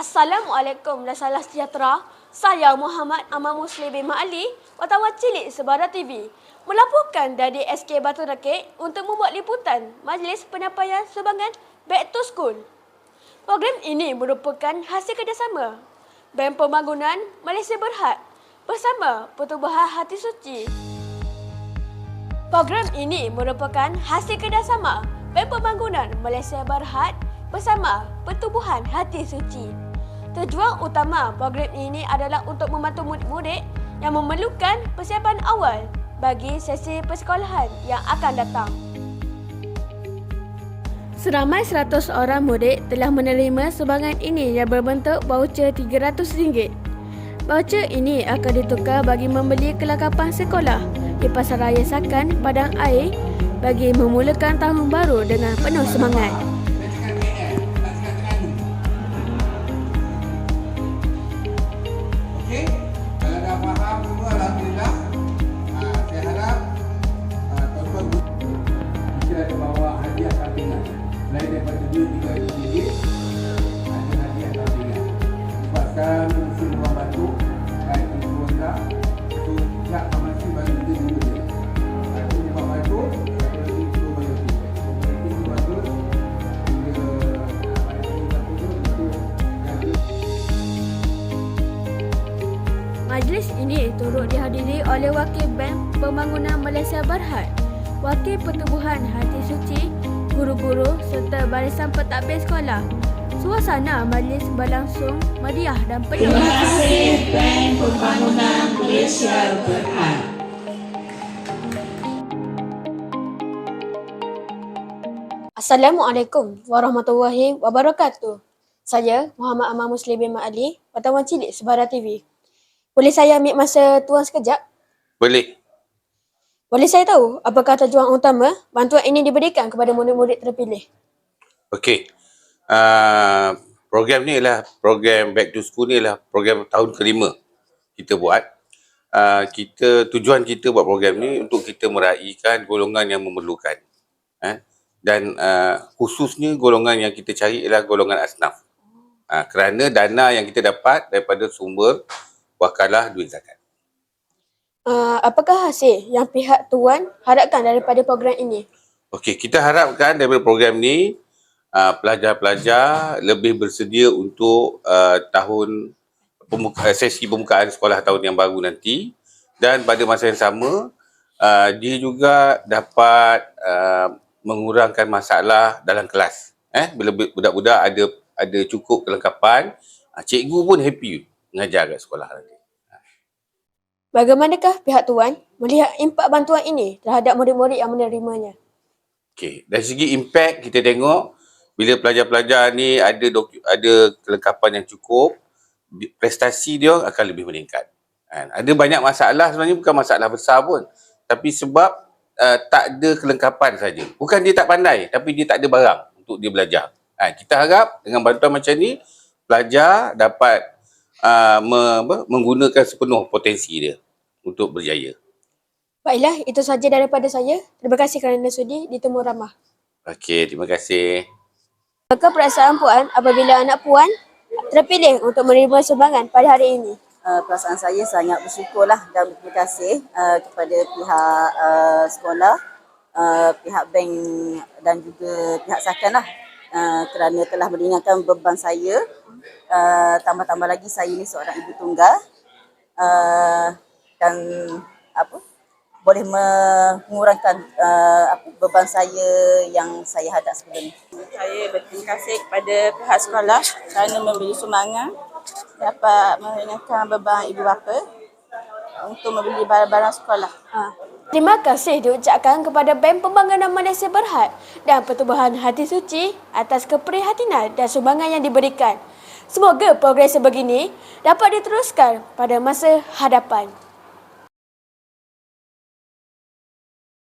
Assalamualaikum dan salam sejahtera. Saya Muhammad Amal Muslim bin Ma'ali, wartawan cilik Sebara TV. Melaporkan dari SK Batu Rakit untuk membuat liputan Majlis Penyampaian Sumbangan Back to School. Program ini merupakan hasil kerjasama Bank Pembangunan Malaysia Berhad bersama Pertubuhan Hati Suci. Program ini merupakan hasil kerjasama Bank Pembangunan Malaysia Berhad bersama Pertubuhan Hati Suci. Tujuan utama program ini adalah untuk membantu murid-murid yang memerlukan persiapan awal bagi sesi persekolahan yang akan datang. Seramai 100 orang murid telah menerima sumbangan ini yang berbentuk voucher RM300. Voucher ini akan ditukar bagi membeli kelengkapan sekolah di Pasaraya Sakan, Padang Air bagi memulakan tahun baru dengan penuh semangat. Selain daripada duit tiga ribu ringgit Ada hadiah sampingan Sebab sekarang ni musim buang batuk Dan influenza So, tak. Masih bagi kita dulu je. Satu sebab batuk Satu lagi itu bayar tiga Jadi, itu bagus Bila Hari ini batuk tu Untuk jaga Majlis ini turut dihadiri oleh Wakil Bank Pembangunan Malaysia Berhad, Wakil Pertubuhan Hati Suci, guru-guru serta barisan pentadbir sekolah. Suasana majlis berlangsung meriah dan penuh. Terima kasih Bank Pembangunan Malaysia Berhad. Assalamualaikum warahmatullahi wabarakatuh. Saya Muhammad Amal Muslim bin Ma'ali, wartawan cilik Sebara TV. Boleh saya ambil masa tuan sekejap? Boleh. Boleh saya tahu apakah tujuan utama bantuan ini diberikan kepada murid-murid terpilih? Okey. Uh, program ni ialah program Back to School ni ialah program tahun kelima kita buat. Uh, kita tujuan kita buat program ni untuk kita meraihkan golongan yang memerlukan. Eh? Dan uh, khususnya golongan yang kita cari ialah golongan asnaf. Uh, kerana dana yang kita dapat daripada sumber wakalah duit zakat. Uh, apakah hasil yang pihak tuan harapkan daripada program ini? Okey, kita harapkan daripada program ni uh, pelajar-pelajar lebih bersedia untuk uh, tahun pembuka, sesi pembukaan sekolah tahun yang baru nanti dan pada masa yang sama uh, dia juga dapat uh, mengurangkan masalah dalam kelas. Eh bila budak-budak ada ada cukup kelengkapan, uh, cikgu pun happy mengajar kat sekolah nanti. Bagaimanakah pihak tuan melihat impak bantuan ini terhadap murid-murid yang menerimanya? Okey, dari segi impact kita tengok bila pelajar-pelajar ni ada doku, ada kelengkapan yang cukup, prestasi dia akan lebih meningkat. Kan? Ada banyak masalah sebenarnya bukan masalah besar pun. Tapi sebab uh, tak ada kelengkapan saja. Bukan dia tak pandai, tapi dia tak ada barang untuk dia belajar. Ha, kita harap dengan bantuan macam ni, pelajar dapat uh, me, apa, menggunakan sepenuh potensi dia untuk berjaya. Baiklah, itu sahaja daripada saya. Terima kasih kerana sudi ditemu ramah. Okey, terima kasih. Apakah perasaan puan apabila anak puan terpilih untuk menerima sumbangan pada hari ini? uh, perasaan saya sangat bersyukurlah dan berterima kasih uh, kepada pihak uh, sekolah, uh, pihak bank dan juga pihak sakan lah uh, kerana telah meringankan beban saya. Uh, tambah-tambah lagi saya ni seorang ibu tunggal uh, dan apa boleh mengurangkan uh, apa beban saya yang saya hadap sebelum ni. Saya berterima kasih kepada pihak sekolah kerana memberi sumbangan dapat meringankan beban ibu bapa untuk membeli barang-barang sekolah. Ha. Terima kasih diucapkan kepada Bank Pembangunan Malaysia Berhad dan Pertubuhan Hati Suci atas keprihatinan dan sumbangan yang diberikan. Semoga progres sebegini dapat diteruskan pada masa hadapan.